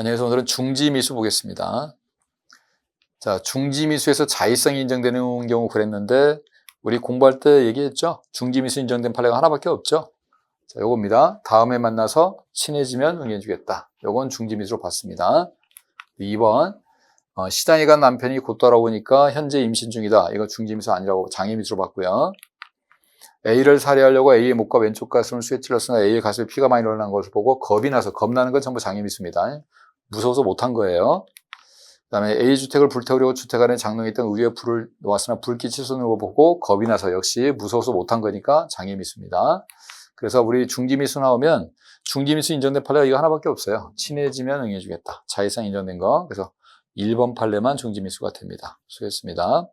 안녕하세요. 오늘은 중지미수 보겠습니다. 자, 중지미수에서 자의성이 인정되는 경우 그랬는데, 우리 공부할 때 얘기했죠? 중지미수 인정된 판례가 하나밖에 없죠? 자, 요겁니다. 다음에 만나서 친해지면 응해주겠다. 요건 중지미수로 봤습니다. 2번, 어, 시장에 간 남편이 곧 돌아오니까 현재 임신 중이다. 이거 중지미수 아니라고 장애미수로 봤고요. A를 살해하려고 A의 목과 왼쪽 가슴을 수에 찔렀으나 A의 가슴에 피가 많이 일어난 것을 보고 겁이 나서 겁나는 건 전부 장애미수입니다. 무서워서 못한 거예요. 그 다음에 A 주택을 불태우려고 주택 안에 장롱에 있던 의류에 불을 놓았으나 불빛이 쏘는 걸 보고 겁이 나서 역시 무서워서 못한 거니까 장애미수입니다. 그래서 우리 중지미수 나오면 중지미수 인정된 판례가 이거 하나밖에 없어요. 친해지면 응해주겠다. 자의상 인정된 거. 그래서 1번 판례만 중지미수가 됩니다. 수고했습니다.